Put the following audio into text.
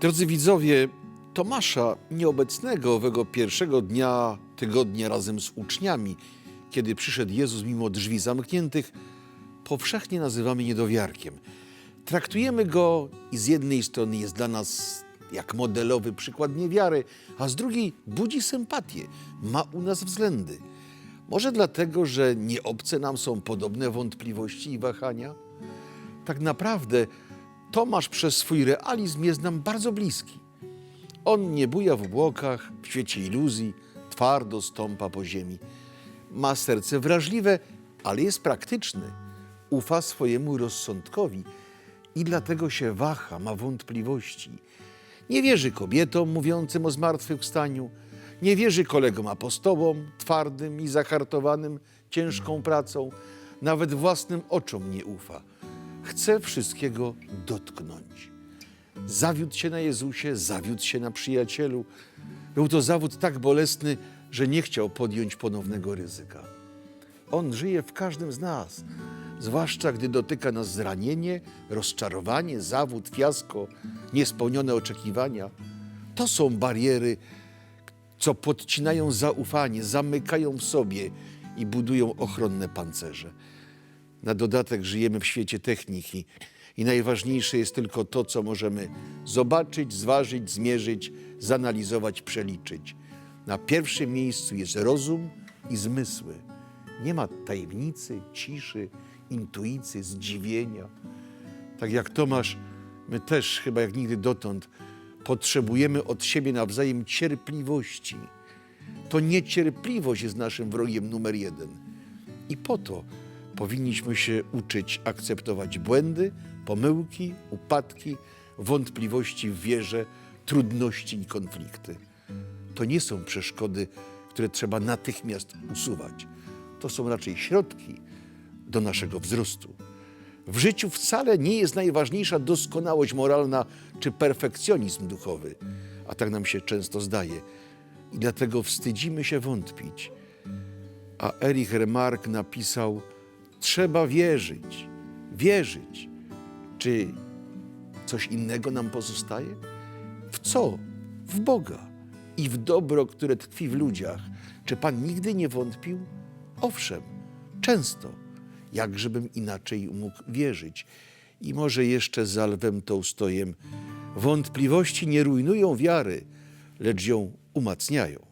Drodzy widzowie, Tomasza nieobecnego owego pierwszego dnia tygodnia razem z uczniami, kiedy przyszedł Jezus mimo drzwi zamkniętych, powszechnie nazywamy niedowiarkiem. Traktujemy go i z jednej strony jest dla nas jak modelowy przykład niewiary, a z drugiej budzi sympatię, ma u nas względy. Może dlatego, że nieobce nam są podobne wątpliwości i wahania? Tak naprawdę Tomasz przez swój realizm jest nam bardzo bliski. On nie buja w obłokach, w świecie iluzji, twardo stąpa po ziemi. Ma serce wrażliwe, ale jest praktyczny. Ufa swojemu rozsądkowi i dlatego się waha, ma wątpliwości. Nie wierzy kobietom mówiącym o zmartwychwstaniu, nie wierzy kolegom apostołom, twardym i zahartowanym ciężką pracą, nawet własnym oczom nie ufa. Chce wszystkiego dotknąć. Zawiódł się na Jezusie, zawiódł się na przyjacielu. Był to zawód tak bolesny, że nie chciał podjąć ponownego ryzyka. On żyje w każdym z nas, zwłaszcza gdy dotyka nas zranienie, rozczarowanie, zawód, fiasko, niespełnione oczekiwania. To są bariery, co podcinają zaufanie, zamykają w sobie i budują ochronne pancerze. Na dodatek żyjemy w świecie techniki i najważniejsze jest tylko to, co możemy zobaczyć, zważyć, zmierzyć, zanalizować, przeliczyć. Na pierwszym miejscu jest rozum i zmysły. Nie ma tajemnicy, ciszy, intuicji, zdziwienia. Tak jak Tomasz, my też chyba jak nigdy dotąd potrzebujemy od siebie nawzajem cierpliwości. To niecierpliwość jest naszym wrogiem numer jeden. I po to powinniśmy się uczyć akceptować błędy, pomyłki, upadki, wątpliwości w wierze, trudności i konflikty. To nie są przeszkody, które trzeba natychmiast usuwać. To są raczej środki do naszego wzrostu. W życiu wcale nie jest najważniejsza doskonałość moralna czy perfekcjonizm duchowy, a tak nam się często zdaje. I dlatego wstydzimy się wątpić. A Erich Remarque napisał: Trzeba wierzyć, wierzyć. Czy coś innego nam pozostaje? W co? W Boga i w dobro, które tkwi w ludziach. Czy Pan nigdy nie wątpił? Owszem, często. Jakżebym inaczej mógł wierzyć? I może jeszcze za Lwem Tołstojem. Wątpliwości nie rujnują wiary, lecz ją umacniają.